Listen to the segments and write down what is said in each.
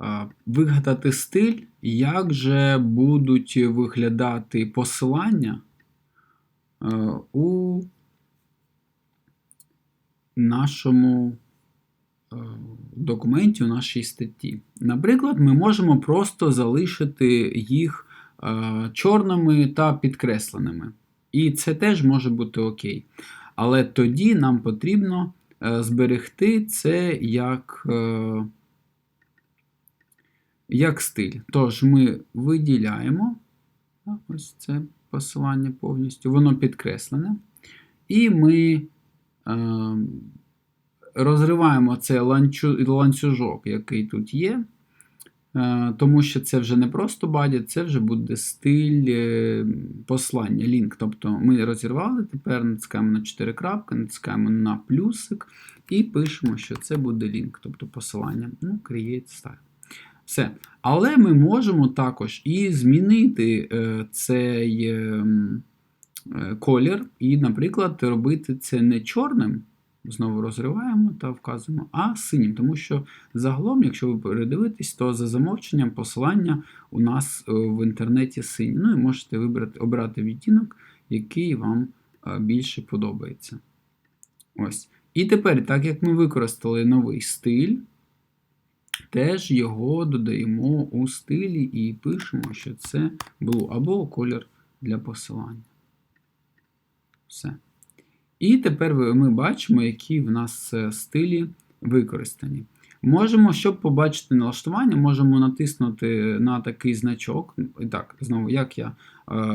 е, вигадати стиль, як же будуть виглядати посилання е, у нашому е, документі, у нашій статті. Наприклад, ми можемо просто залишити їх чорними та підкресленими. І це теж може бути окей. Але тоді нам потрібно зберегти це як, як стиль. Тож ми виділяємо ось це посилання повністю, воно підкреслене. І ми е, розриваємо цей ланцю- ланцюжок, який тут є. Е, Тому що це вже не просто баді, це вже буде стиль е, послання, лінк. Тобто ми розірвали, тепер натискаємо на 4 крапки, натискаємо на плюсик і пишемо, що це буде лінк, тобто посилання. Ну, create style. Все. Але ми можемо також і змінити е, цей е, е, колір, і, наприклад, робити це не чорним. Знову розриваємо та вказуємо, а синім. Тому що загалом, якщо ви передивитесь, то за замовченням посилання у нас в інтернеті сині. Ну і можете вибрати, обрати відтінок, який вам більше подобається. Ось. І тепер, так як ми використали новий стиль, теж його додаємо у стилі і пишемо, що це blue або колір для посилання. Все. І тепер ми бачимо, які в нас е, стилі використані. Можемо, щоб побачити налаштування, можемо натиснути на такий значок. І так, знову, як я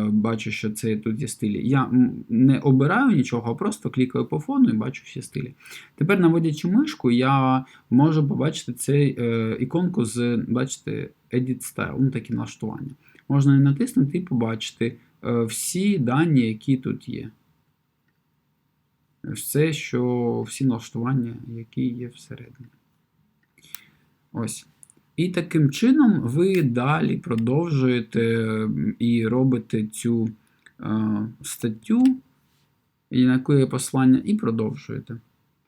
бачу, що це тут є стилі. Я не обираю нічого, а просто клікаю по фону і бачу всі стилі. Тепер, наводячи мишку, я можу побачити цей е, іконку з, бачите, Edit Style, ну такі налаштування. Можна і натиснути і побачити е, всі дані, які тут є все, що всі налаштування, які є всередині. Ось. І таким чином ви далі продовжуєте і робите цю е, статтю, на яку є послання, і продовжуєте.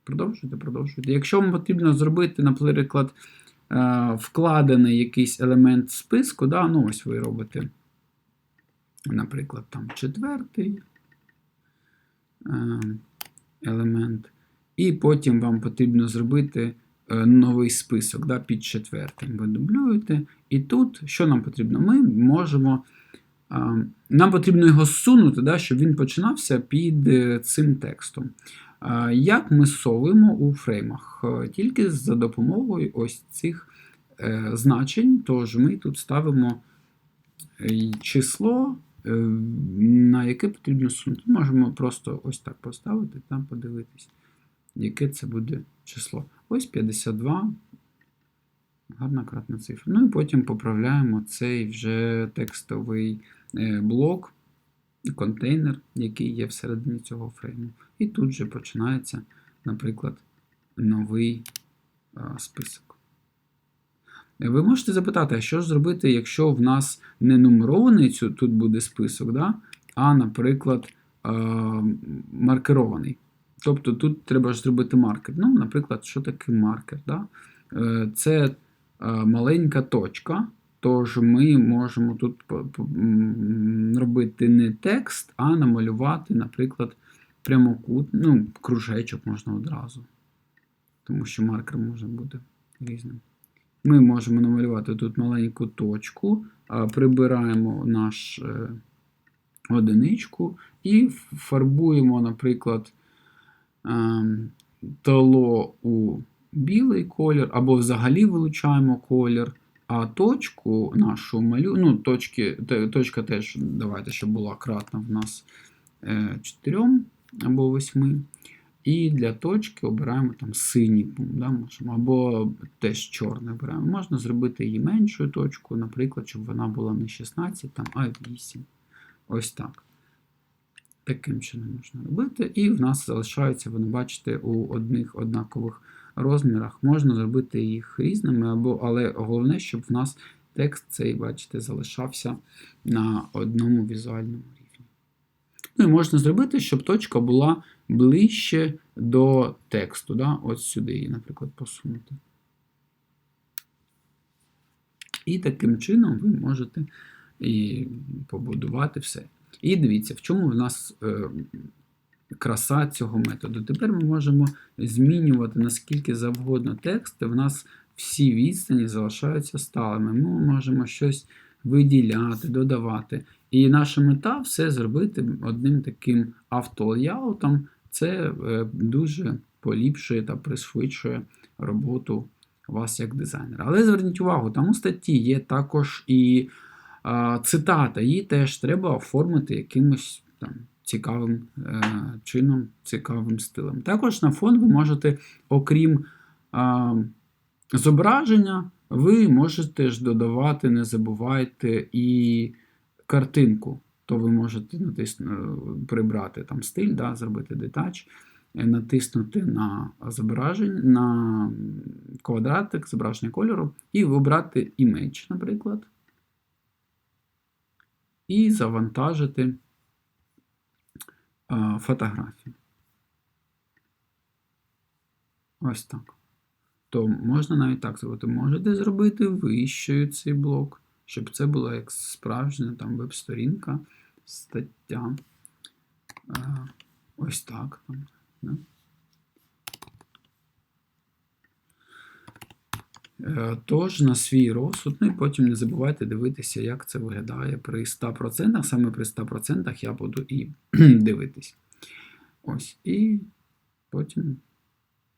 Продовжуєте, продовжуєте. Якщо вам потрібно зробити, наприклад, е, вкладений якийсь елемент списку, да, ну ось ви робите, наприклад, там четвертий. Е, елемент. І потім вам потрібно зробити новий список да, під четвертим. Ви дублюєте. І тут, що нам потрібно? Ми можемо. е, Нам потрібно його зсунути, да, щоб він починався під е, цим текстом. Е, Як ми совуємо у фреймах? Е, Тільки за допомогою ось цих е, значень. Тож ми тут ставимо е, число, е, на яке потрібно сунути. Можемо просто ось так поставити, там подивитись, яке це буде число. Ось 52. Гарна кратна цифра. Ну і потім поправляємо цей вже текстовий е, блок контейнер, який є всередині цього фрейму. І тут же починається, наприклад, новий список. Ви можете запитати, а що зробити, якщо в нас не нумерований тут буде список, да? а, наприклад, маркерований. Тобто тут треба ж зробити маркер. Ну, наприклад, що таке маркер? Да? Е, Це е, маленька точка, тож ми можемо тут робити не текст, а намалювати, наприклад, прямокут, ну, кружечок можна одразу. Тому що маркер може бути різним. Ми можемо намалювати тут маленьку точку, прибираємо наш е, одиничку і фарбуємо, наприклад, ем, толо у білий колір, або взагалі вилучаємо колір, а точку нашу малю, ну, точки, точка теж, давайте, щоб була кратна в нас 4 або 8. І для точки обираємо там синій да, або теж чорний обираємо. Можна зробити її меншою точкою, наприклад, щоб вона була не 16, там, а 8. Ось так. Таким чином можна робити. І в нас залишаються, ви бачите, у одних однакових розмірах. Можна зробити їх різними, або, але головне, щоб в нас текст цей, бачите, залишався на одному візуальному рівні. Ну і можна зробити, щоб точка була ближче до тексту. Да? От сюди її, наприклад, посунути. І таким чином ви можете і побудувати все. І дивіться, в чому в нас е, краса цього методу. Тепер ми можемо змінювати наскільки завгодно тексти. В нас всі відстані залишаються сталими. Ми можемо щось виділяти, додавати. І наша мета все зробити одним таким автолеяутом. Це е, дуже поліпшує та пришвидшує роботу вас як дизайнера. Але зверніть увагу, там у статті є також і цитата, її теж треба оформити якимось там цікавим е, чином, цікавим стилем. Також на фон ви можете, окрім а, зображення, ви можете ж додавати, не забувайте, і картинку. То ви можете натиснути, прибрати там стиль, да, зробити детач, е, натиснути на зображення, на квадратик, зображення кольору, і вибрати image, наприклад. І завантажити фотографію. Ось так. То можна навіть так зробити. Можете зробити вищою цей блок, щоб це була як справжня там веб-сторінка, стаття. Ось так. Там, да? Е, Тож на свій розсуд, ну і потім не забувайте дивитися, як це виглядає при 100%. Саме при 100% я буду і дивитись. Ось. І потім,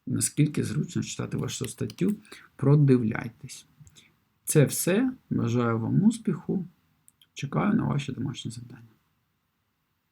наскільки зручно читати вашу статтю, продивляйтесь. Це все. Бажаю вам успіху. Чекаю на ваші домашні завдання.